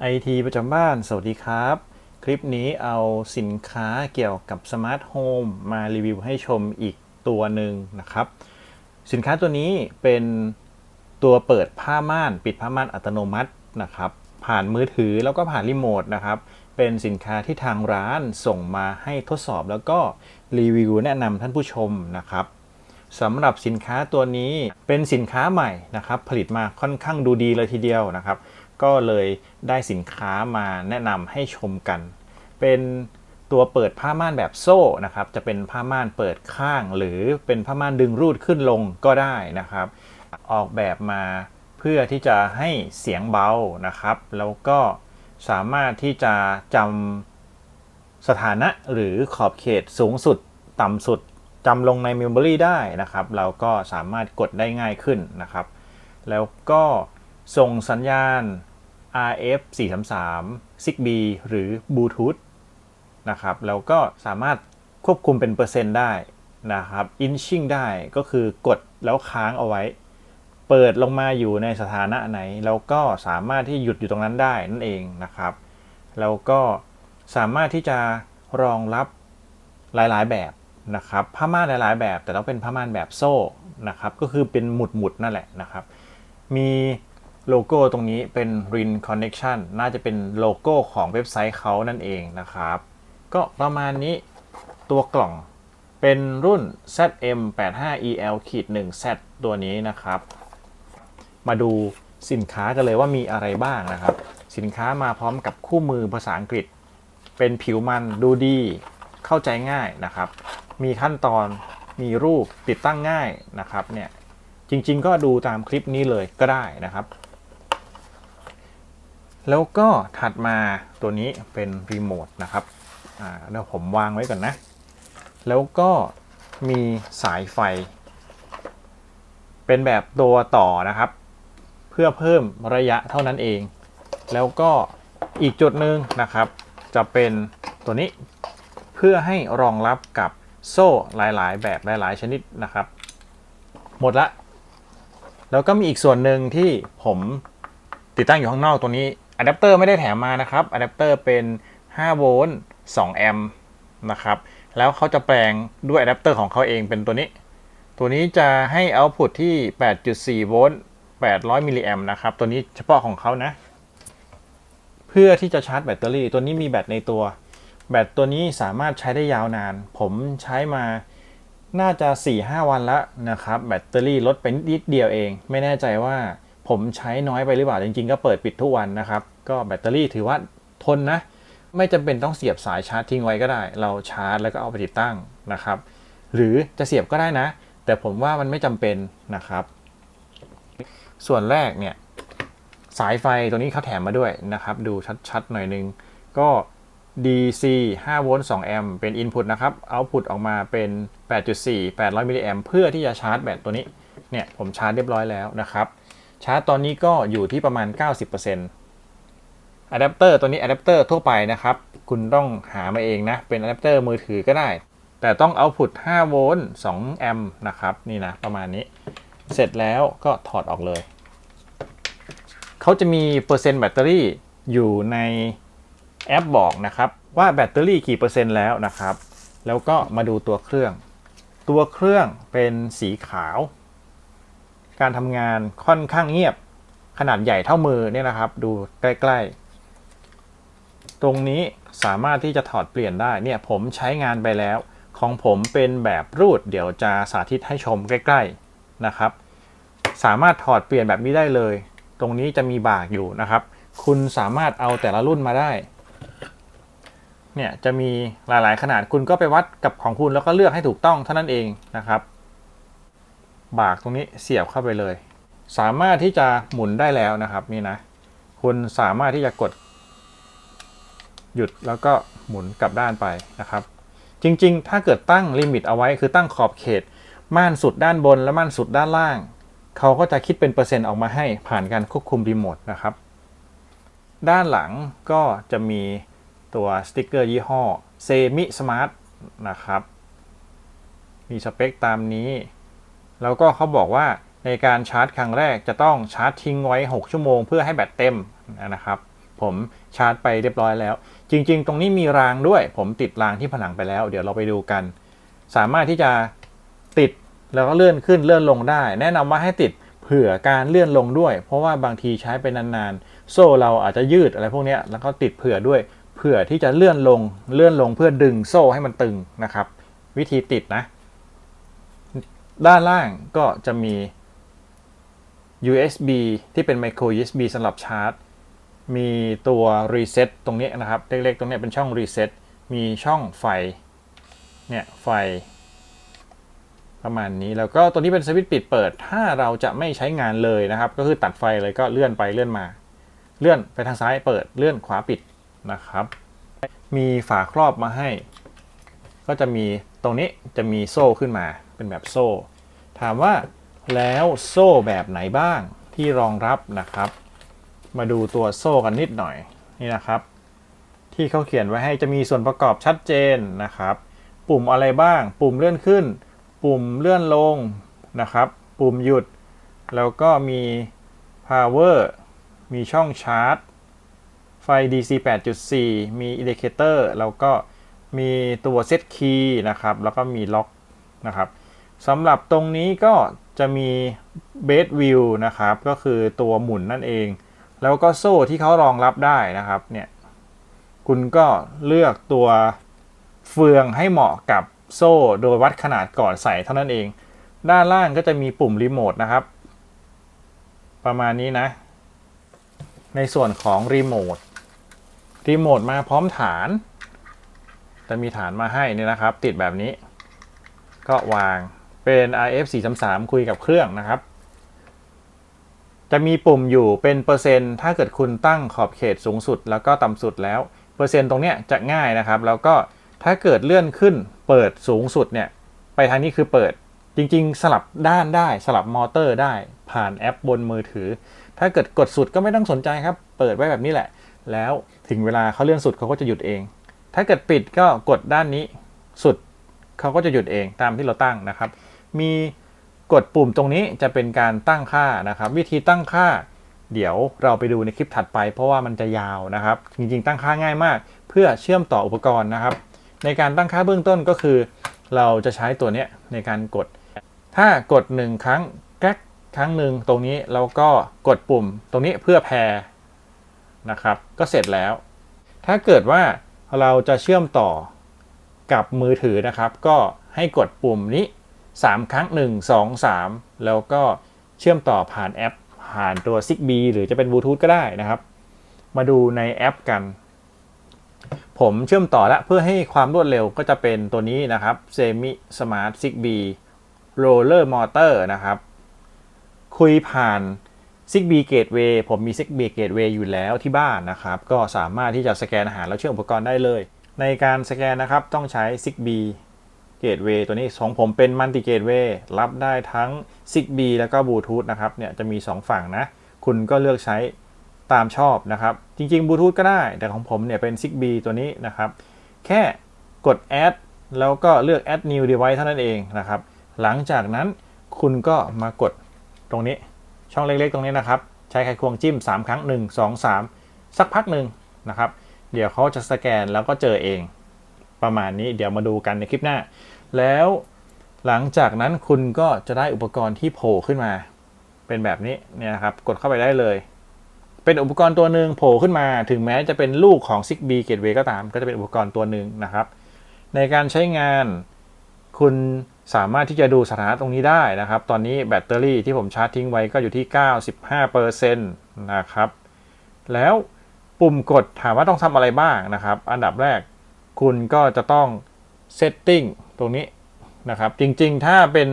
ไอทีประจำบ้าน สวัสดีครับ คลิปนี้เอาสินค้าเกี่ยวกับสมาร์ทโฮมมารีวิวให้ชมอีกตัวหนึ่งนะครับ สินค้าตัวนี้เป็นตัวเปิดผ้าม่าน ปิดผ้าม่านอัตโนมัตินะครับ ผ่านมือถือแล้วก็ผ่านรีโมทนะครับ เป็นสินค้าที่ทางร้านส่งมาให้ทดสอบแล้วก็รีวิวแนะนำท่านผู้ชมนะครับสำหรับสินค้าตัวนี้เป็นสินค้าใหม่นะครับ ผลิตมาค่อนข้างดูดีเลยทีเดียวนะครับ ก็เลยได้สินค้ามาแนะนำให้ชมกัน เป็นตัวเปิดผ้าม่านแบบโซ่นะครับ จะเป็นผ้าม่านเปิดข้าง หรือเป็นผ้าม่านดึงรูดขึ้นลงก็ได้นะครับ ออกแบบมาเพื่อที่จะให้เสียงเบานะครับ แล้วก็สามารถที่จะจำสถานะหรือขอบเขตสูงสุดต่ำสุดจำลงใน Memory ได้นะครับ เราก็สามารถกดได้ง่ายขึ้นนะครับ แล้วก็ส่งสัญญาณ RF 433 Zigbee หรือ Bluetooth นะครับแล้วก็สามารถควบคุมเป็นเปอร์เซ็นต์ได้นะครับ inching ได้ก็คือกดแล้วค้างเอาไว้ เปิดลงมาอยู่ในสถานะไหน แล้วก็สามารถที่หยุดอยู่ตรงนั้นได้นั่นเองนะครับ แล้วก็สามารถที่จะรองรับหลายๆแบบนะครับผ้าม่านหลายๆแบบ แต่ต้องเป็นผ้าม่านแบบโซ่นะครับ ก็คือเป็นหมุดๆนั่นแหละนะครับ มี โลโก้ตรงนี้เป็น Rin Connection น่าจะเป็นโลโก้ของเว็บไซต์เขานั่นเองนะครับ ก็ประมาณนี้ตัวกล่องเป็นรุ่น ZM85EL-1Z ตัวนี้นะครับ มาดูสินค้ากันเลยว่ามีอะไรบ้างนะครับ สินค้ามาพร้อมกับคู่มือภาษาอังกฤษ เป็นผิวมันดูดีเข้าใจง่ายนะครับ มีขั้นตอนมีรูปติดตั้งง่ายนะครับเนี่ยจริงๆ ก็ดูตามคลิปนี้เลยก็ได้นะครับ แล้วก็ถัดมาตัวนี้เป็นรีโมทนะครับเดี๋ยวผมวางไว้ก่อนนะ แล้วก็มีสายไฟ เป็นแบบตัวต่อนะครับ เพื่อเพิ่มระยะเท่านั้นเอง แล้วก็อีกจุดหนึ่งนะครับ จะเป็นตัวนี้เพื่อให้รองรับกับโซ่หลาย ๆ แบบหลาย ๆ ชนิดนะครับ หมดละ แล้วก็มีอีกส่วนหนึ่งที่ผมติดตั้งอยู่ข้างนอกตัวนี้ อะแดปเตอร์ไม่ได้แถมมานะครับอะแดปเตอร์เป็น 5 โวลต์ 2 แอมป์นะครับ แล้วเขาจะแปลงด้วยอะแดปเตอร์ของเขาเองเป็นตัวนี้ ตัวนี้จะให้เอาพุตที่ 8.4 โวลต์ 800 มิลลิแอมป์นะครับ ตัวนี้เฉพาะของเขานะ เพื่อที่จะชาร์จแบตเตอรี่ ตัวนี้มีแบตในตัว แบตตัวนี้สามารถใช้ได้ยาวนาน ผมใช้มาน่าจะ 4-5 วันแล้วนะครับ แบตเตอรี่ลดไปนิดเดียวเอง ไม่แน่ใจว่า ผมใช้น้อยไปหรือเปล่า จริงๆ ก็เปิดปิดทุกวันนะครับ ก็แบตเตอรี่ถือว่าทนนะ ไม่จำเป็นต้องเสียบสายชาร์จทิ้งไว้ก็ได้ เราชาร์จแล้วก็เอาไปติดตั้งนะครับ หรือจะเสียบก็ได้นะ แต่ผมว่ามันไม่จำเป็นนะครับ ส่วนแรกเนี่ยสายไฟตัวนี้เขาแถมมาด้วยนะครับ ดูชัดๆหน่อยนึง ก็ DC 5โวลต์2แอมป์เป็น Input นะครับ Output ออกมาเป็น 8.4 800มิลลิแอมป์เพื่อที่จะชาร์จแบตตัวนี้ เนี่ยผมชาร์จเรียบร้อยแล้วนะครับ ชาร์จตอนนี้ก็อยู่ที่ประมาณ 90%อะแดปเตอร์ตัวนี้อะแดปเตอร์ทั่วไปนะครับ คุณต้องหามาเองนะ เป็นอะแดปเตอร์มือถือก็ได้ แต่ต้อง Output 5โวลต์2แอมป์นะครับ นี่นะ ประมาณนี้ เสร็จแล้วก็ถอดออกเลย เขาจะมีเปอร์เซ็นต์แบตเตอรี่อยู่ในแอปบอกนะครับ ว่าแบตเตอรี่กี่เปอร์เซ็นต์แล้วนะครับ แล้วก็มาดูตัวเครื่อง ตัวเครื่องเป็นสีขาว การทำงานค่อนข้างเงียบ ขนาดใหญ่เท่ามือเนี่ยนะครับ ดูใกล้ๆ ตรงนี้สามารถที่จะถอดเปลี่ยนได้เนี่ยผมใช้งานไปแล้ว ของผมเป็นแบบรูด เดี๋ยวจะสาธิตให้ชมใกล้ ๆนะครับ สามารถถอดเปลี่ยนแบบนี้ได้เลย ตรงนี้จะมีบากอยู่นะครับ คุณสามารถเอาแต่ละรุ่นมาได้เนี่ยจะมีหลายๆขนาดคุณก็ไปวัดกับของคุณแล้วก็เลือกให้ถูกต้องเท่านั้นเองนะครับ บากตรงนี้เสียบเข้าไปเลย สามารถที่จะหมุนได้แล้วนะครับนี่นะ คุณสามารถที่จะกด หยุดแล้วก็หมุนกลับด้านไปนะครับ จริงๆ ถ้าเกิดตั้งลิมิตเอาไว้คือตั้งขอบเขต ม่านสุดด้านบนและม่านสุดด้านล่าง เขาก็จะคิดเป็นเปอร์เซ็นต์ออกมาให้ผ่านการควบคุมรีโมทนะครับ ด้านหลังก็จะมีตัวสติกเกอร์ยี่ห้อเซมิสมาร์ทนะครับ มีสเปคตามนี้ แล้วก็เขาบอกว่าในการชาร์จครั้งแรกจะต้องชาร์จทิ้งไว้ 6 ชั่วโมง เพื่อให้แบตเต็มนะครับ ผมชาร์จไปเรียบร้อยแล้ว จริง ๆ ตรงนี้มีรางด้วย ผมติดรางที่ผนังไปแล้ว เดี๋ยวเราไปดูกัน สามารถที่จะติดแล้วก็เลื่อนขึ้นเลื่อนลงได้ แนะนำว่าให้ติดเผื่อการเลื่อนลงด้วย เพราะว่าบางทีใช้ไปนานๆ โซ่เราอาจจะยืดอะไรพวกนี้แล้วก็ติดเผื่อด้วย เผื่อที่จะเลื่อนลงเลื่อนลงเพื่อดึงโซ่ให้มันตึงนะครับ วิธีติดนะ ด้านล่างก็จะมี USB ที่เป็น micro USB สำหรับชาร์จ มีตัว reset ตรงนี้นะครับ เล็กๆ ตรงนี้เป็นช่อง reset มีช่องไฟ เนี่ย ไฟ ประมาณนี้ แล้วก็ตัวนี้เป็นสวิตช์ปิดเปิด ถ้าเราจะไม่ใช้งานเลยนะครับ ก็คือตัดไฟเลยก็เลื่อนไปเลื่อนมา เลื่อนไปทางซ้ายเปิด เลื่อนขวาปิดนะครับ มีฝาครอบมาให้ ก็จะมีตรงนี้จะมีโซ่ขึ้นมา เป็นแบบโซ่ ถามว่าแล้วโซ่แบบไหนบ้างที่รองรับนะครับ มาดูตัวโซ่กันนิดหน่อยนี่นะครับ ที่เขาเขียนไว้ให้จะมีส่วนประกอบชัดเจนนะครับ ปุ่มอะไรบ้าง ปุ่มเลื่อนขึ้น ปุ่มเลื่อนลงนะครับ ปุ่มหยุด แล้วก็มี power มีช่องชาร์จ ไฟ DC 8.4 มี indicator แล้วก็มีตัว set key นะครับ แล้วก็มีล็อกนะครับ สำหรับตรงนี้ก็จะมี base view นะครับ ก็คือตัวหมุนนั่นเอง แล้วก็โซ่ที่เขารองรับได้นะครับเนี่ยคุณก็เลือกตัวเฟืองให้เหมาะกับโซ่โดยวัดขนาดก่อนใส่เท่านั้นเอง ด้านล่างก็จะมีปุ่มรีโมทนะครับ ประมาณนี้นะ ในส่วนของรีโมทรีโมทมาพร้อมฐาน จะมีฐานมาให้เนี่ยนะครับ ติดแบบนี้ ก็วาง เป็น RF 4 3 3คุยกับเครื่องนะครับ จะมีปุ่มอยู่เป็นเปอร์เซ็นต์ ถ้าเกิดคุณตั้งขอบเขตสูงสุด แล้วก็ต่ำสุดแล้ว เปอร์เซ็นต์ตรงเนี้ยจะง่ายนะครับ แล้วก็ถ้าเกิดเลื่อนขึ้นเปิดสูงสุดเนี่ย ไปทางนี้คือเปิด จริง ๆ สลับด้านได้สลับมอเตอร์ได้ผ่านแอปบนมือถือ ถ้าเกิดกดสุดก็ไม่ต้องสนใจครับ เปิดไว้แบบนี้แหละ แล้วถึงเวลาเขาเลื่อนสุดเขาก็จะหยุดเอง ถ้าเกิดปิดก็กดด้านนี้สุดเขาก็จะหยุดเองตามที่เราตั้งนะครับ มีกดปุ่มตรงนี้จะเป็นการตั้งค่านะครับ วิธีตั้งค่า เดี๋ยวเราไปดูในคลิปถัดไป เพราะว่ามันจะยาวนะครับ จริงๆ ตั้งค่าง่ายมาก เพื่อเชื่อมต่ออุปกรณ์นะครับ ในการตั้งค่าเบื้องต้นก็คือ เราจะใช้ตัวนี้ในการกด ถ้ากด 1 ครั้งแก๊กครั้งหนึ่งตรงนี้เราก็กดปุ่มตรงนี้เพื่อแพรนะครับ ก็เสร็จแล้ว ถ้าเกิดว่าเราจะเชื่อมต่อกับมือถือนะครับ ก็ให้กดปุ่มนี้ 3 ครั้ง 1 2 3 แล้วก็เชื่อมต่อผ่านแอป ผ่านตัว Zigbee หรือจะเป็นบลูทูธก็ได้นะครับ มาดูในแอปกัน ผมเชื่อมต่อแล้วเพื่อให้ความรวดเร็วก็จะเป็นตัวนี้นะครับ Semi Smart Zigbee Roller Motor นะครับ คุยผ่าน Zigbee Gateway ผมมี Zigbee Gateway อยู่แล้วที่บ้านนะครับ ก็สามารถที่จะสแกนอาหารแล้วเชื่อมอุปกรณ์ได้เลย ในการสแกนนะครับต้องใช้ Zigbee Gateway ตัวนี้ของผมเป็น Multi Gateway รับได้ทั้ง Zigbee แล้วก็ Bluetooth นะครับเนี่ยจะมี 2 ฝั่งนะ คุณก็เลือกใช้ตามชอบนะครับ จริงๆ Bluetooth ก็ได้ แต่ของผมเนี่ยเป็น Zigbee ตัวนี้นะครับ แค่กด add แล้วก็เลือก add new device เท่านั้นเองนะครับ หลังจากนั้นคุณก็มากดตรงนี้ช่องเล็กๆ ตรงนี้นะครับ ใช้ไขควงจิ้ม 3 ครั้ง 1 2 3 สักพักหนึ่งนะครับ เดี๋ยวเขาจะสแกนแล้วก็เจอเอง ประมาณนี้เดี๋ยวมาดูกันในคลิปหน้า แล้วหลังจากนั้นคุณก็จะได้อุปกรณ์ที่โผล่ขึ้นมา เป็นแบบนี้เนี่ยครับกดเข้าไปได้เลย เป็นอุปกรณ์ตัวหนึ่งโผล่ขึ้นมา ถึงแม้จะเป็นลูกของ Zigbee Gateway ก็ตาม ก็จะเป็นอุปกรณ์ตัวหนึ่งนะครับ ในการใช้งานคุณสามารถที่จะดูสถานะตรงนี้ได้นะครับ ตอนนี้แบตเตอรี่ที่ผมชาร์จทิ้งไว้ก็อยู่ที่ 95%นะครับ แล้วปุ่มกดถามว่าต้องทำอะไรบ้างนะครับ อันดับแรกคุณก็จะต้อง setting ตรงนี้นะครับ จริงๆ ถ้าเป็น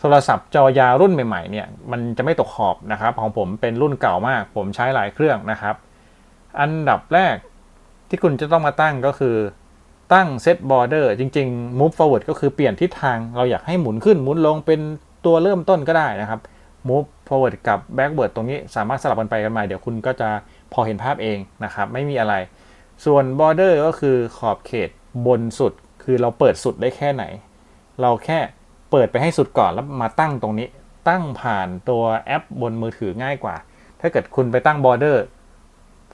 โทรศัพท์จอยาวรุ่นใหม่ๆเนี่ยมันจะไม่ตกขอบนะครับ ของผมเป็นรุ่นเก่ามาก ผมใช้หลายเครื่องนะครับ อันดับแรกที่คุณจะต้องมาตั้งก็คือตั้ง set border จริงๆ move forward ก็คือเปลี่ยนทิศทางเราอยากให้หมุนขึ้นหมุนลงเป็นตัวเริ่มต้นก็ได้นะครับ move forward กับ backward ตรงนี้สามารถสลับกันไปกันมา เดี๋ยวคุณก็จะพอเห็นภาพเองนะครับ ไม่มีอะไร ส่วน border ก็คือขอบเขตบนสุด คือเราเปิดสุดได้แค่ไหน เราแค่เปิดไปให้สุดก่อนแล้วมาตั้งตรงนี้ ตั้งผ่านตัวแอปบนมือถือง่ายกว่า ถ้าเกิดคุณไปตั้ง border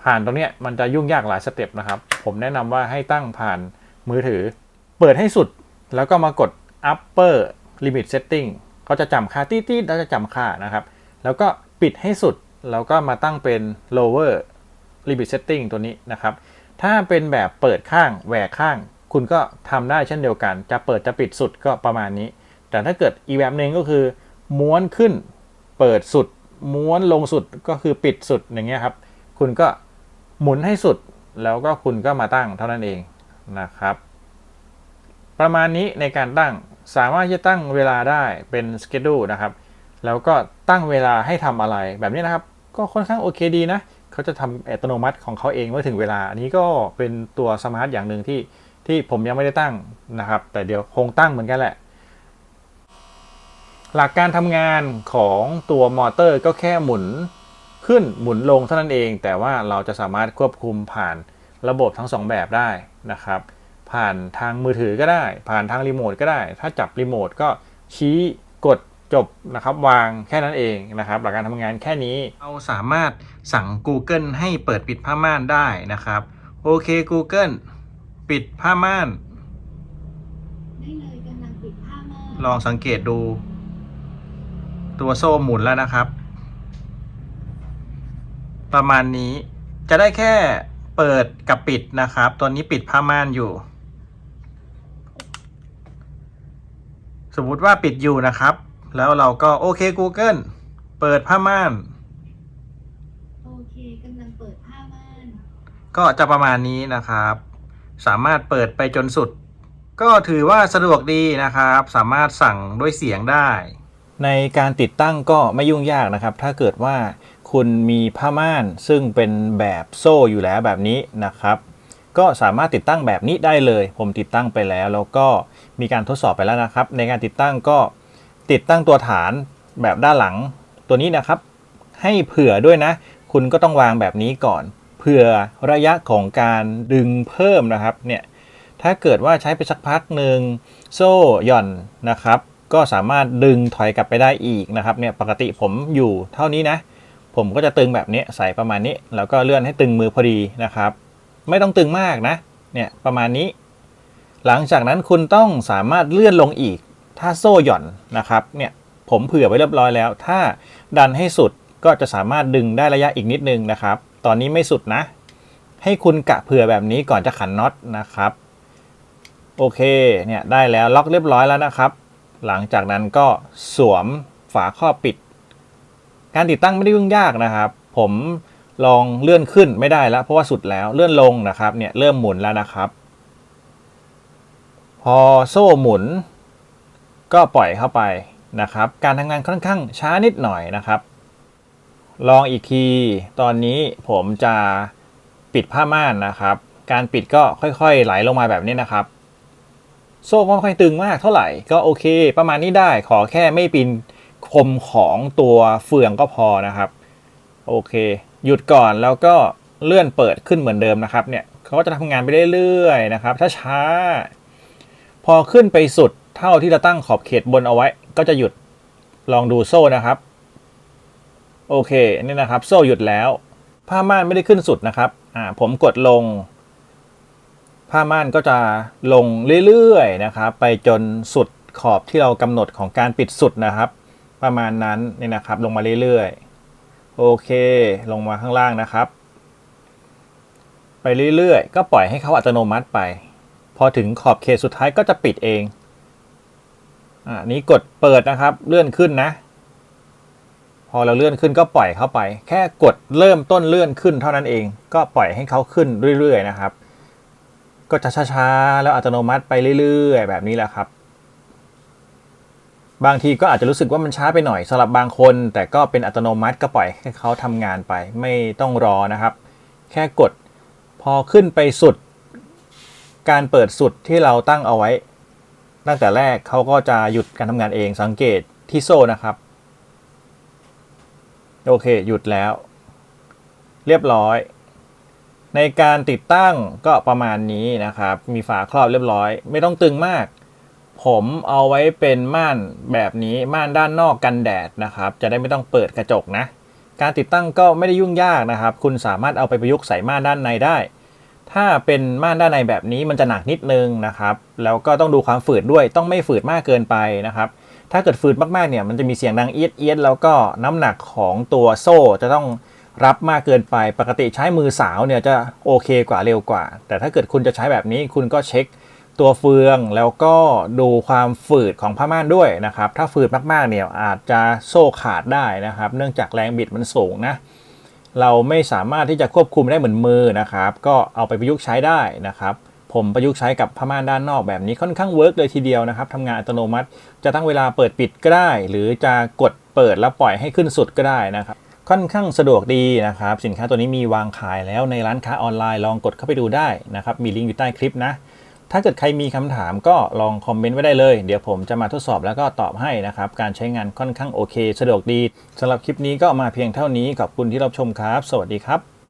ผผ่านตรงนี้มันจะยุ่งยากหลายสเต็ปนะครับ ผมแนะนำว่าให้ตั้งผ่านมือถือ เปิดให้สุดแล้วก็มากด upper limit setting เขาจะจำค่าตีดๆแล้วจะจำค่านะครับ แล้วก็ปิดให้สุด แล้วก็มาตั้งเป็น lower limit setting ตัวนี้นะครับ ถ้าเป็นแบบเปิดข้างแหวกข้าง คุณก็ทำได้เช่นเดียวกัน จะเปิดจะปิดสุดก็ประมาณนี้ แต่ถ้าเกิดอีกแบบหนึ่งก็คือ ม้วนขึ้นเปิดสุด ม้วนลงสุดก็คือปิดสุดอย่างเงี้ยครับ คุณก็หมุนให้สุดแล้วก็คุณก็มาตั้งเท่านั้นเองนะครับ ประมาณนี้ในการตั้งสามารถจะตั้งเวลาได้เป็นสเกดูนะครับ แล้วก็ตั้งเวลาให้ทำอะไรแบบนี้นะครับ ก็ค่อนข้างโอเคดีนะ เขาจะทำอัตโนมัติของเขาเองเมื่อถึงเวลา อันนี้ก็เป็นตัวสมาร์ทอย่างหนึ่งที่ ที่ผมยังไม่ได้ตั้งนะครับ แต่เดี๋ยวคงตั้งเหมือนกันแหละ หลักการทำงานของตัวมอเตอร์ก็แค่หมุนขึ้นหมุนลงเท่านั้นเอง แต่ว่าเราจะสามารถควบคุมผ่านระบบทั้งสองแบบได้นะครับ ผ่านทางมือถือก็ได้ ผ่านทางรีโมทก็ได้ ถ้าจับรีโมทก็ชี้กดจบนะครับวางแค่นั้นเองนะครับ หลักการทำงานแค่นี้เราสามารถสั่ง Google ให้เปิดปิดผ้าม่านได้นะครับ โอเค Google ปิดผ้าม่านได้เลยกำลังปิดผ้าม่านลองสังเกตดู ตัวโซ่หมุนแล้วนะครับ ประมาณนี้จะได้แค่เปิดกับปิดนะครับตัวนี้ปิดผ้าม่านอยู่ สมมุติว่าปิดอยู่นะครับ แล้วเราก็โอเค Google เปิดผ้าม่าน โอเคกำลังเปิดผ้าม่าน ก็จะประมาณนี้นะครับ สามารถเปิดไปจนสุด ก็ถือว่าสะดวกดีนะครับ สามารถสั่งด้วยเสียงได้ ในการติดตั้งก็ไม่ยุ่งยากนะครับ ถ้าเกิดว่าคุณมีผ้าม่านซึ่งเป็นแบบโซ่อยู่แล้วแบบนี้นะครับ ก็สามารถติดตั้งแบบนี้ได้เลย ผมติดตั้งไปแล้ว แล้วก็มีการทดสอบไปแล้วนะครับ ในการติดตั้งก็ติดตั้งตัวฐานแบบด้านหลังตัวนี้นะครับ ให้เผื่อด้วยนะ คุณก็ต้องวางแบบนี้ก่อน ผื่อระยะของการดึงเพิ่มนะครับเนี่ยถ้าเกิดว่าใช้ไปสักพักหนึ่งโซ่หย่อนนะครับ ก็สามารถดึงถอยกลับไปได้อีกนะครับเนี่ยปกติผมอยู่เท่านี้นะ ผมก็จะตึงแบบนี้ใส่ประมาณนี้ แล้วก็เลื่อนให้ตึงมือพอดีนะครับ ไม่ต้องตึงมากนะเนี่ยประมาณนี้ หลังจากนั้นคุณต้องสามารถเลื่อนลงอีก ถ้าโซ่หย่อนนะครับเนี่ยผมเผื่อไว้เรียบร้อยแล้ว ถ้าดันให้สุดก็จะสามารถดึงได้ระยะอีกนิดนึงนะครับ ตอนนี้ไม่สุดนะ ให้คุณกะเผื่อแบบนี้ก่อนจะขันน็อตนะครับ โอเค เนี่ยได้แล้วล็อกเรียบร้อยแล้วนะครับ หลังจากนั้นก็สวมฝาครอบปิด การติดตั้งไม่ได้ยุ่งยากนะครับ ผมลองเลื่อนขึ้นไม่ได้แล้ว เพราะว่าสุดแล้วเลื่อนลงนะครับ เนี่ยเริ่มหมุนแล้วนะครับ พอโซ่หมุน ก็ปล่อยเข้าไปนะครับ การทำงานค่อนข้างช้านิดหน่อยนะครับ ลองอีกที ตอนนี้ผมจะปิดผ้าม่านนะครับ การปิดก็ค่อยๆไหลลงมาแบบนี้นะครับ โซ่ก็ไม่ค่อยตึงมากเท่าไหร่ก็โอเค ประมาณนี้ได้ขอแค่ไม่ปีนคมของตัวเฟืองก็พอนะครับ โอเค หยุดก่อนแล้วก็เลื่อนเปิดขึ้นเหมือนเดิมนะครับเนี่ยเขาก็จะทำงานไปเรื่อยๆนะครับถ้าช้า พอขึ้นไปสุดเท่าที่เราตั้งขอบเขตบนเอาไว้ ก็จะหยุดลองดูโซ่นะครับ โอเคนี่นะครับ โซ่หยุดแล้ว ผ้าม่านไม่ได้ขึ้นสุดนะครับอ่าผมกดลง ผ้าม่านก็จะลงเรื่อยๆนะครับ ไปจนสุดขอบที่เรากำหนดของการปิดสุดนะครับ ประมาณนั้นนี่นะครับ ลงมาเรื่อยๆ โอเค ลงมาข้างล่างนะครับ ไปเรื่อยๆ ก็ปล่อยให้เขาอัตโนมัติไป พอถึงขอบเขตสุดท้ายก็จะปิดเองอ่านี้กดเปิดนะครับ เลื่อนขึ้นนะ อเราเลื่อนขึ้นก็ปล่อยเข้าไป แค่กดเริ่มต้นเลื่อนขึ้นเท่านั้นเอง ก็ปล่อยให้เขาขึ้นเรื่อยๆนะครับ ก็จะช้าๆแล้วอัตโนมัติไปเรื่อยๆ แบบนี้แหละครับ บางทีก็อาจจะรู้สึกว่ามันช้าไปหน่อยสำหรับบางคน แต่ก็เป็นอัตโนมัติก็ปล่อยให้เขาทำงานไป ไม่ต้องรอนะครับ แค่กดพอขึ้นไปสุด การเปิดสุดที่เราตั้งเอาไว้ ตั้งแต่แรกเขาก็จะหยุดการทำงานเองสังเกตที่โซ่นะครับ โอเค หยุดแล้ว เรียบร้อย ในการติดตั้งก็ประมาณนี้นะครับ มีฝาครอบเรียบร้อย ไม่ต้องตึงมาก ผมเอาไว้เป็นม่านแบบนี้ม่านด้านนอกกันแดดนะครับ จะได้ไม่ต้องเปิดกระจกนะ การติดตั้งก็ไม่ได้ยุ่งยากนะครับ คุณสามารถเอาไปประยุกต์ใส่ม่านด้านในได้ ถ้าเป็นม่านด้านในแบบนี้มันจะหนักนิดนึงนะครับ แล้วก็ต้องดูความฝืดด้วยต้องไม่ฝืดมากเกินไปนะครับ ถ้าเกิดฝืดมากๆเนี่ยมันจะมีเสียงดังเอียดเอียดแล้วก็น้ำหนักของตัวโซ่จะต้องรับมากเกินไปปกติใช้มือสาวเนี่ยจะโอเคกว่าเร็วกว่า แต่ถ้าเกิดคุณจะใช้แบบนี้คุณก็เช็คตัวเฟืองแล้วก็ดูความฝืดของผ้าม่านด้วยนะครับ ถ้าฝืดมากๆเนี่ยอาจจะโซ่ขาดได้นะครับ เนื่องจากแรงบิดมันสูงนะเราไม่สามารถที่จะควบคุมได้เหมือนมือนะครับ ก็เอาไปประยุกต์ใช้ได้นะครับ ผมประยุกต์ใช้กับผ้าม่านด้านนอกแบบนี้ค่อนข้างเวิร์กเลยทีเดียวนะครับทำงานอัตโนมัติ จะตั้งเวลาเปิดปิดก็ได้ หรือจะกดเปิดแล้วปล่อยให้ขึ้นสุดก็ได้นะครับค่อนข้างสะดวกดีนะครับ สินค้าตัวนี้มีวางขายแล้วในร้านค้าออนไลน์ลองกดเข้าไปดูได้นะครับมีลิงก์อยู่ใต้คลิปนะ ถ้าเกิดใครมีคำถามก็ลองคอมเมนต์ไว้ได้เลย เดี๋ยวผมจะมาทดสอบแล้วก็ตอบให้นะครับ การใช้งานค่อนข้างโอเค สะดวกดีสำหรับคลิปนี้ก็มาเพียงเท่านี้ขอบคุณที่รับชมครับ สวัสดีครับ